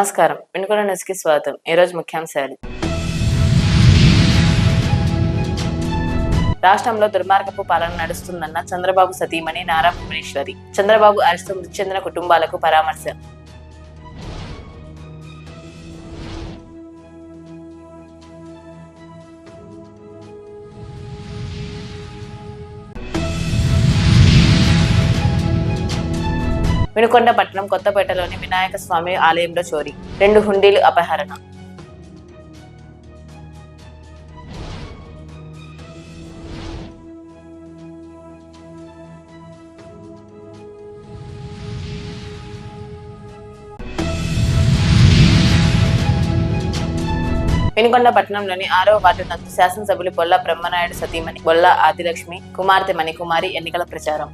నమస్కారం. వినుకొండ న్యూస్కి స్వాగతం. ఈరోజు రోజు ముఖ్యాంశాలు. రాష్ట్రంలో దుర్మార్గపు పాలన నడుస్తుందన్న చంద్రబాబు సతీమణి నారా భువనేశ్వరి. చంద్రబాబు అరెస్టు మృతి చెందిన కుటుంబాలకు పరామర్శ వినుకొండ పట్టణం కొత్తపేటలోని వినాయక స్వామి ఆలయంలో చోరీ. రెండు హుండీలు అపహరణ. వెనుకొండ పట్టణంలోని ఆరో వార్డు నందు శాసనసభ్యులు బొల్ల బ్రహ్మనాయుడు సతీమణి బొల్ల ఆదిలక్ష్మి కుమార్తె మణికుమారి ఎన్నికల ప్రచారం.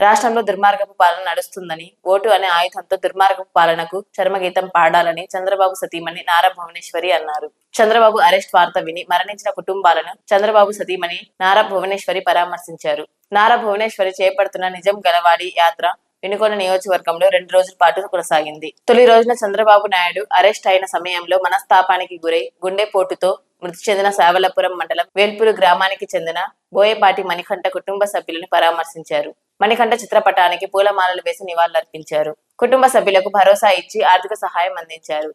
రాష్ట్రంలో దుర్మార్గపు పాలన నడుస్తుందని ఓటు అనే ఆయుధంతో దుర్మార్గపు పాలనకు చర్మగీతం పాడాలని చంద్రబాబు సతీమణి నారా భువనేశ్వరి అన్నారు. చంద్రబాబు అరెస్ట్ వార్త విని మరణించిన కుటుంబాలను చంద్రబాబు సతీమణి నారా భువనేశ్వరి పరామర్శించారు. నారా భువనేశ్వరి చేపడుతున్న నిజం గలవాడి యాత్ర వినుకొండ నియోజకవర్గంలో రెండు రోజుల పాటు కొనసాగింది. తొలి రోజున చంద్రబాబు నాయుడు అరెస్ట్ అయిన సమయంలో మనస్తాపానికి గురై గుండెపోటుతో మృతి చెందిన శావలపురం మండలం వేల్పూరు గ్రామానికి చెందిన బోయపాటి మణికంఠ కుటుంబ సభ్యులను పరామర్శించారు. మణికంఠ చిత్రపటానికి పూలమాలలు వేసి నివాళులర్పించారు. కుటుంబ సభ్యులకు భరోసా ఇచ్చి ఆర్థిక సహాయం అందించారు.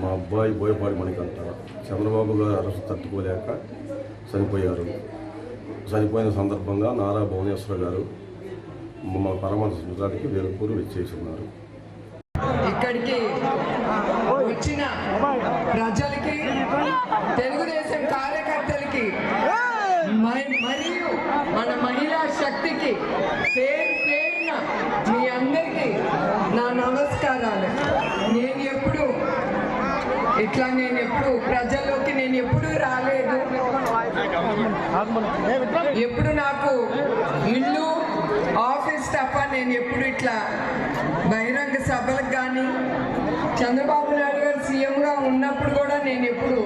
మా అబ్బాయి బోయపాటి మణికంఠ చంద్రబాబు గారు అరెస్ట్ తట్టుకోలేక చనిపోయారు. చనిపోయిన సందర్భంగా నారా భువనేశ్వర గారు మా పరామర్శించడానికి వేలుపూరు వచ్చేసి ఉన్నారు ఇక్కడికి వచ్చిన ప్రజలకి తెలుగుదేశం కార్యకర్తలకి మరియు మన మహిళా శక్తికి పేరు పేరున మీ అందరికీ నా నమస్కారాలు. నేను ఎప్పుడు ఇట్లా నేను ఎప్పుడు ప్రజల్లోకి నేను ఎప్పుడూ రాలేదు. ఎప్పుడు నాకు ఇల్లు ఆఫీస్ తప్ప నేను ఎప్పుడు ఇట్లా బహిరంగ సభలకు కానీ చంద్రబాబు నాయుడు గారు సీఎంగా ఉన్నప్పుడు కూడా నేను ఎప్పుడు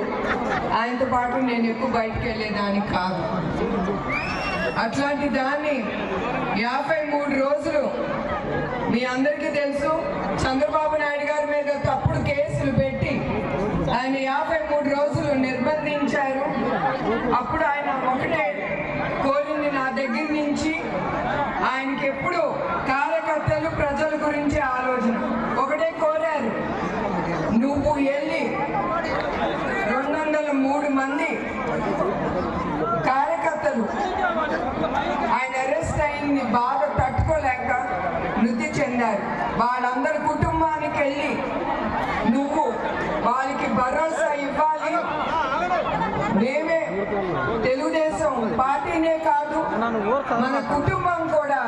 ఆయనతో పాటు నేను ఎక్కువ బయటకు వెళ్ళేదాన్ని కాదు. అట్లాంటి దాన్ని యాభై మూడు రోజులు మీ అందరికీ తెలుసు చంద్రబాబు నాయుడు గారి మీద తప్పుడు కేసులు పెట్టి ఆయన యాభై అప్పుడు ఆయన ఒకటే కోరింది నా దగ్గర నుంచి. ఆయనకి ఎప్పుడు కార్యకర్తలు ప్రజల గురించి ఆలోచన. ఒకటే కోరారు. నువ్వు వెళ్ళి రెండు వందల మూడు మంది కార్యకర్తలు. ఆయన అరెస్ట్ అయింది. బాగా తట్టుకోలేక మృతి చెందారు. వాళ్ళందరి కుటుంబానికి వెళ్ళి నువ్వు వాళ్ళకి భరోసా ఇవ్వాలి మేమే తెలుగుదేశం పార్టీనే కాదు మన కుటుంబం కూడా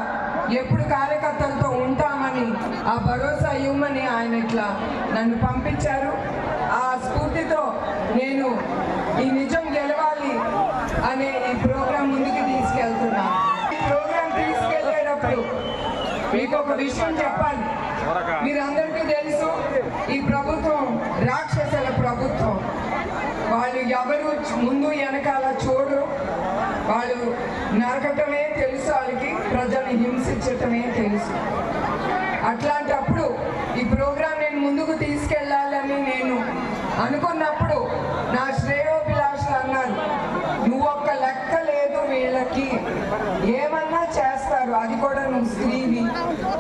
ఎప్పుడు కార్యకర్తలతో ఉంటామని ఆ భరోసా ఇవ్వమని ఆయన ఇట్లా నన్ను పంపించారు. ఆ స్ఫూర్తితో నేను ఈ నిజం గెలవాలి అనే ఈ ప్రోగ్రాం ముందుకు తీసుకెళ్తున్నాను ఈ ప్రోగ్రాం తీసుకెళ్ళేటప్పుడు మీకు ఒక విషయం చెప్పాలి. మీరందరికీ తెలుసు ఈ ప్రభుత్వం రాక్షసుల ప్రభుత్వం. వాళ్ళు ఎవరు ముందు వెనకాల చూడరు. వాళ్ళు నరకటమే తెలుసు వాళ్ళకి ప్రజల్ని హింసించటమే తెలుసు. అట్లాంటప్పుడు ఈ ప్రోగ్రాం నేను ముందుకు తీసుకెళ్ళాలని నేను అనుకున్నప్పుడు నా శ్రేయోభిలాషులు అన్నారు నువ్వు ఒక్క లెక్క లేదు వీళ్ళకి. ఏమన్నా చేస్తారు? అది కూడా నువ్వు స్త్రీవి.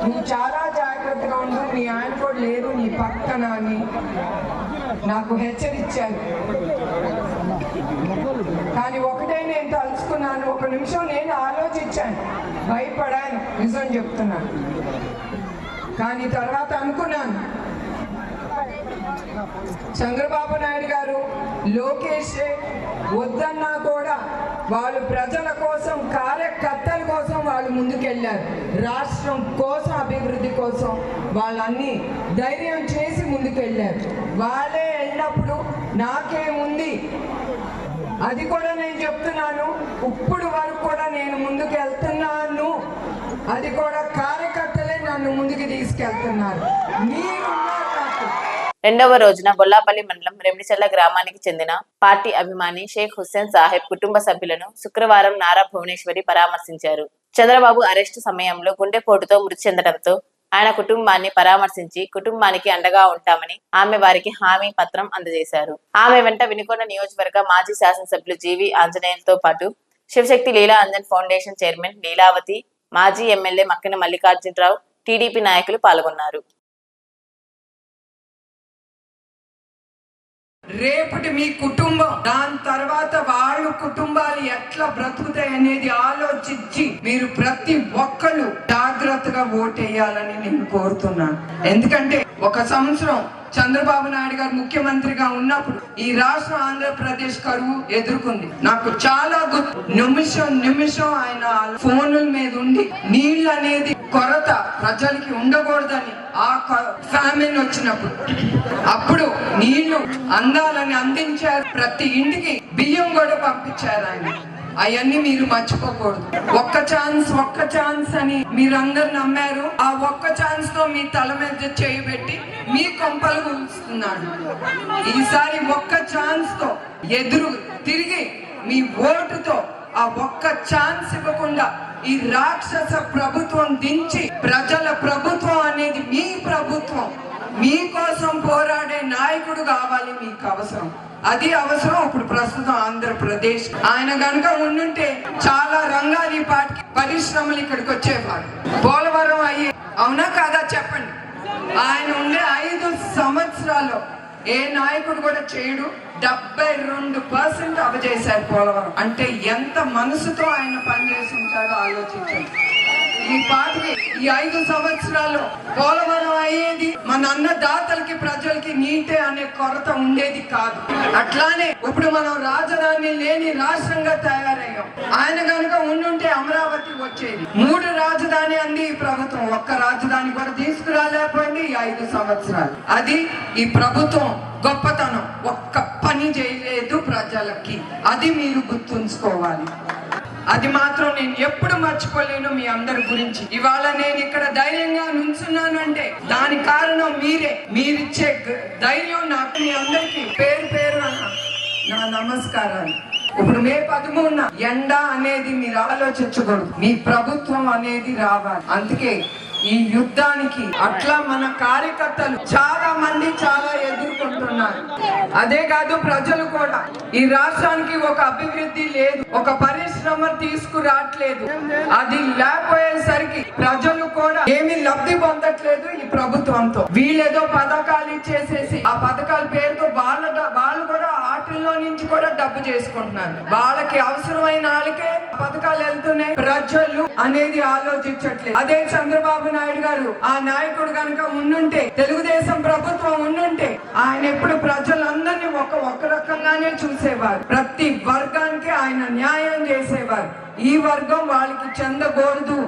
నువ్వు చాలా జాగ్రత్తగా ఉండు. మీ ఆయన కూడా లేదు నీ పక్కన అని నాకు హెచ్చరించారు కానీ తలుచుకున్నాను ఒక నిమిషం నేను ఆలోచించాను. భయపడాను. నిజం చెప్తున్నాను. కానీ తర్వాత అనుకున్నాను. చంద్రబాబు నాయుడు గారు లోకేష్ వద్దన్నా కూడా వాళ్ళు ప్రజల కోసం కార్యకర్తల కోసం వాళ్ళు ముందుకెళ్ళారు. రాష్ట్రం కోసం అభివృద్ధి కోసం వాళ్ళన్ని ధైర్యం చేసి ముందుకెళ్ళారు. వాళ్ళే వెళ్ళినప్పుడు నాకేముంది? అది కూడా నేను చెప్తున్నాను. ఇప్పుడు వరకు కూడా నేను ముందుకు వెళ్తున్నాను. అది కూడా కార్యకర్తలే నన్ను ముందుకు తీసుకెళ్తున్నారు. మీరున్నారు రెండవ రోజున బొల్లాపల్లి మండలం రెమిడిచల్ల గ్రామానికి చెందిన పార్టీ అభిమాని షేక్ హుస్సేన్ సాహెబ్ కుటుంబ సభ్యులను శుక్రవారం నారా భువనేశ్వరి పరామర్శించారు. చంద్రబాబు అరెస్టు సమయంలో గుండెపోటుతో మృతి చెందడంతో ఆయన కుటుంబాన్ని పరామర్శించి కుటుంబానికి అండగా ఉంటామని ఆమె వారికి హామీ పత్రం అందజేశారు. ఆమె వెంట వినుకొండ నియోజకవర్గ మాజీ శాసనసభ్యులు జీవి ఆంజనేయులతో పాటు శివశక్తి లీలా అంజన్ ఫౌండేషన్ చైర్మన్ లీలావతి మాజీ ఎమ్మెల్యే మక్కిన మల్లికార్జునరావు టీడీపీ నాయకులు పాల్గొన్నారు. రేపటి మీ కుటుంబం దాని తర్వాత వాళ్ళ కుటుంబాలు ఎట్లా బ్రతుకుతాయి అనేది ఆలోచించి మీరు ప్రతి ఒక్కరు జాగ్రత్తగా ఓటేయాలని నేను కోరుతున్నాను. ఎందుకంటే ఒక సంవత్సరం చంద్రబాబు నాయుడు గారు ముఖ్యమంత్రిగా ఉన్నప్పుడు ఈ రాష్ట్ర ఆంధ్రప్రదేశ్ కరువు ఎదుర్కొంది. నాకు చాలా గుర్తు నిమిషం నిమిషం ఆయన ఫోన్ల మీద ఉండి నీళ్ళు అనేది కొరత ప్రజలకి ఉండకూడదని ఆ ఫ్యామిలీ వచ్చినప్పుడు. అప్పుడు నీళ్ళు అందాలని అందించారు. ప్రతి ఇంటికి బియ్యం కూడా పంపించారు ఆయన. అవన్నీ మీరు మర్చిపోకూడదు. ఒక్క ఛాన్స్ ఒక్క ఛాన్స్ అని మీరందరు నమ్మారు. ఆ ఒక్క ఛాన్స్తో మీ తల మీద చేయబెట్టి మీ కొంపలు కూలుస్తున్నాడు ఈసారి ఒక్క ఛాన్స్తో ఎదురు తిరిగి మీ ఓటుతో ఆ ఒక్క ఛాన్స్ ఇవ్వకుండా ఈ రాక్షస ప్రభుత్వం దించి ప్రజల ప్రభుత్వం అనేది మీ ప్రభుత్వం. మీకోసం పోరాడే నాయకుడు కావాలి మీకు అవసరం. అది అవసరం ఇప్పుడు ప్రస్తుతం ఆంధ్రప్రదేశ్. ఆయన గనుక ఉండుంటే చాలా రంగాలు ఈ పాటికి పరిశ్రమలు ఇక్కడికి వచ్చేవారు. పోలవరం అయ్యి అవునా కాదా చెప్పండి. ఆయన ఉండే ఐదు సంవత్సరాల్లో ఏ నాయకుడు కూడా చేయడు. డెబ్బై రెండు పర్సెంట్ అవజేశారు పోలవరం. అంటే ఎంత మనసుతో ఆయన పనిచేసి ఉంటాడో ఆలోచించండి. ఈ పాటికి ఈ ఐదు సంవత్సరాలు పోలవరం అయ్యేది మన అన్న దాతలకి ప్రజలకి నీటే అనే కొరత ఉండేది కాదు. అట్లానే ఇప్పుడు మనం రాజధాని లేని రాష్ట్రంగా తయారయ్యాం. ఆయన కనుక ఉండుంటే అమరావతి వచ్చేది. మూడు రాజధాని అంది ఈ ప్రభుత్వం. ఒక్క రాజధాని కూడా తీసుకురాలేకపోయింది ఈ ఐదు సంవత్సరాలు. అది ఈ ప్రభుత్వం గొప్పతనం. ఒక్క పని చేయలేదు ప్రజలకి. అది మీరు గుర్తుంచుకోవాలి. అది మాత్రం నేను ఎప్పుడు మర్చిపోలేను మీ అందరి గురించి. ఇవాళ నేను ఇక్కడ ధైర్యంగా నుంచున్నానంటే దాని కారణం మీరే. మీరిచ్చే ధైర్యం నాకు మీ అందరికి. పేరు పేరు నా నమస్కారాలు. ఇప్పుడు మే పదమూడున ఎండ అనేది మీరు ఆలోచించకూడదు. మీ ప్రభుత్వం అనేది రావాలి. అందుకే ఈ యుద్ధానికి అట్లా మన కార్యకర్తలు చాలా మంది చాలా ఎదుర్కొంటున్నారు. అదే కాదు ప్రజలు కూడా. ఈ రాష్ట్రానికి ఒక అభివృద్ధి లేదు. ఒక పరి పరిశ్రమ తీసుకురావట్లేదు. అది లేకపోయేసరికి ప్రజలు కూడా ఏమి లబ్ధి పొందట్లేదు ఈ ప్రభుత్వంతో. వీళ్ళేదో పథకాలు ఇచ్చేసేసి ఆ పథకాల పేరుతో వాళ్ళ వాళ్ళు కూడా ఆటల్లో నుంచి కూడా డబ్బు చేసుకుంటున్నారు. వాళ్ళకి అవసరమైన వాళ్ళకే పథకాలు వెళ్తున్నాయి. ప్రజలు అనేది ఆలోచించట్లేదు. అదే చంద్రబాబు నాయుడు గారు ఆ నాయకుడు కనుక ఉండుంటే తెలుగుదేశం ప్రభుత్వం ఉండుంటే ఆయన ఎప్పుడు ప్రజలు రకంగానే చూసేవారు. ప్రతి వర్గానికి ఆయన న్యాయం చేసేవారు. ఈ వర్గం వాళ్ళకి చెందకూడదు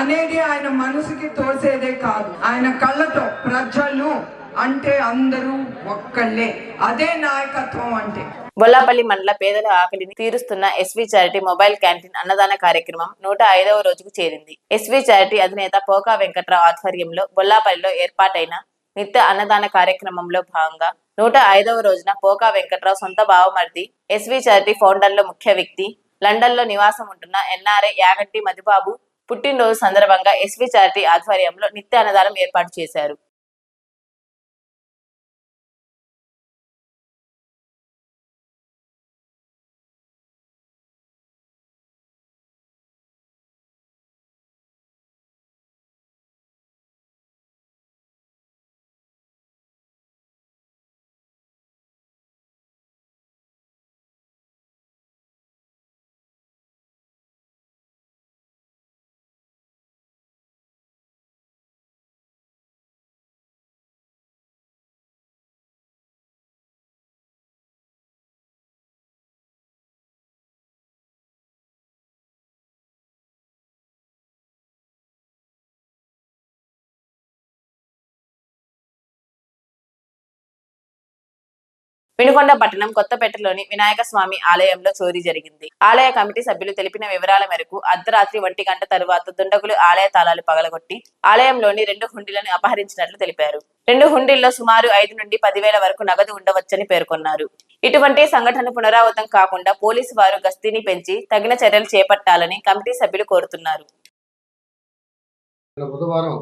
అనేది ఆయన మనసుకి తోసేదే కాదు. ఆయన కళ్ళతో ప్రజలు అంటే అందరూ ఒక్కళ్ళే. అదే నాయకత్వం అంటే. బొల్లాపల్లి మండల పేదల ఆకలిని తీరుస్తున్న S V charity mobile canteen అన్నదాన కార్యక్రమం నూట ఐదవ రోజుకు చేరింది. ఎస్వి చారిటీ అధినేత పోకా వెంకట్రావు ఆధ్వర్యంలో బొల్లాపల్లిలో ఏర్పాటైన నిత్య అన్నదాన కార్యక్రమంలో భాగంగా నూట ఐదవ రోజున పోకా వెంకట్రావు సొంత బావమర్ది ఎస్వి చారిటీ ఫౌండర్లో ముఖ్య వ్యక్తి లండన్లో నివాసం ఉంటున్న ఎన్ఆర్ఏ యాగంటి మధుబాబు పుట్టినరోజు సందర్భంగా ఎస్వి చారిటీ ఆధ్వర్యంలో నిత్య అన్నదానం ఏర్పాటు చేశారు. వినుకొండ పట్టణం కొత్తపేటలోని వినాయక స్వామి ఆలయంలో చోరీ జరిగింది. ఆలయ కమిటీ సభ్యులు తెలిపిన వివరాల మేరకు అర్ధరాత్రి ఒంటి గంట తరువాత దుండగులు ఆలయ తాళాలు పగలగొట్టి ఆలయంలోని రెండు హుండీలను అపహరించినట్లు తెలిపారు. రెండు హుండీల్లో సుమారు ఐదు నుండి పదివేల వరకు నగదు ఉండవచ్చని పేర్కొన్నారు. ఇటువంటి సంఘటన పునరావృతం కాకుండా పోలీసు వారు గస్తీని పెంచి తగిన చర్యలు చేపట్టాలని కమిటీ సభ్యులు కోరుతున్నారు. బుధవారం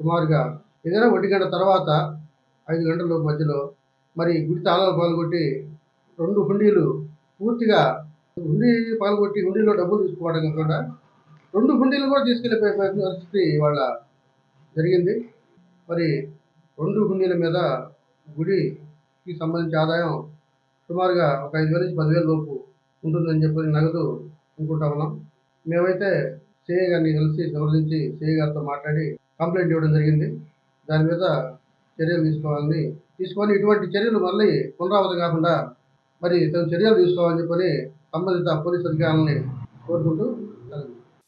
సుమారుగా ఏదైనా ఒంటి గంట తర్వాత ఐదు గంటల మధ్యలో మరి గుడి తాళాలు పాల్గొట్టి రెండు హుండీలు పూర్తిగా హుండీ పాల్గొట్టి హుండీలో డబ్బులు తీసుకోవడం కాకుండా రెండు హుండీలు కూడా తీసుకెళ్ళిపోయే పరిస్థితి వాళ్ళ జరిగింది. మరి రెండు హుండీల మీద గుడికి సంబంధించి ఆదాయం సుమారుగా ఒక ఐదు వేల నుంచి పదివేల లోపు ఉంటుందని చెప్పి నగదు అనుకుంటా ఉన్నాం. మేమైతే సిఐ గారిని కలిసి సంప్రదించి సిఐ గారితో మాట్లాడి కంప్లైంట్ ఇవ్వడం జరిగింది. దాని మీద చర్యలు తీసుకోవాలని తీసుకొని ఇటువంటి చర్యలు మళ్ళీ పునరావృతం కాకుండా మరి తగు చర్యలు తీసుకోవాలని చెప్పని సంబంధిత పోలీసు అధికారులని కోరుకుంటూ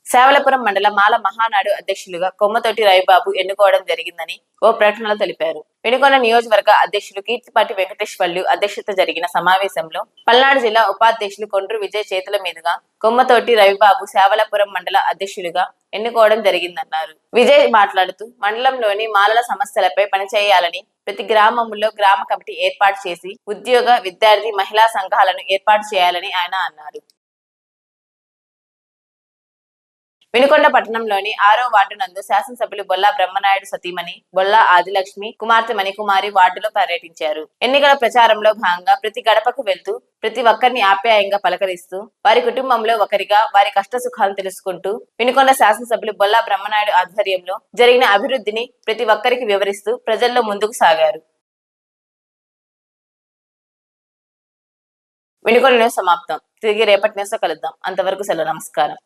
సేవలపురం మండల మాల మహానాడు అధ్యక్షులుగా కొమ్మతోటి రవిబాబు ఎన్నుకోవడం జరిగిందని ఓ ప్రకటనలో తెలిపారు. వెనుకొండ నియోజకవర్గ అధ్యక్షులు కీర్తిపాటి వెంకటేశ్వర్లు అధ్యక్షత జరిగిన సమావేశంలో పల్నాడు జిల్లా ఉపాధ్యక్షులు కొండ్రు విజయ్ చేతుల మీదుగా కొమ్మతోటి రవిబాబు సేవలపురం మండల అధ్యక్షులుగా ఎన్నుకోవడం జరిగిందన్నారు. విజయ్ మాట్లాడుతూ మండలంలోని మాలల సమస్యలపై పనిచేయాలని ప్రతి గ్రామంలో గ్రామ కమిటీ ఏర్పాటు చేసి ఉద్యోగ విద్యార్థి మహిళా సంఘాలను ఏర్పాటు చేయాలని ఆయన అన్నారు. వినుకొండ పట్టణంలోని ఆరో వార్డు నందు శాసనసభ్యులు బొల్లా బ్రహ్మనాయుడు సతీమణి బొల్లా ఆదిలక్ష్మి కుమార్తె మణికుమారి వార్డులో పర్యటించారు. ఎన్నికల ప్రచారంలో భాగంగా ప్రతి గడపకు వెళ్తూ ప్రతి ఒక్కరిని ఆప్యాయంగా పలకరిస్తూ వారి కుటుంబంలో ఒకరిగా వారి కష్ట సుఖాలను తెలుసుకుంటూ వినుకొండ శాసనసభ్యులు బొల్లా బ్రహ్మనాయుడు ఆధ్వర్యంలో జరిగిన అభివృద్ధిని ప్రతి ఒక్కరికి వివరిస్తూ ప్రజల్లో ముందుకు సాగారు. వినుకొండ న్యూస్ సమాప్తం. తిరిగి రేపటి న్యూస్ కలుద్దాం. అంతవరకు సెలవు నమస్కారం.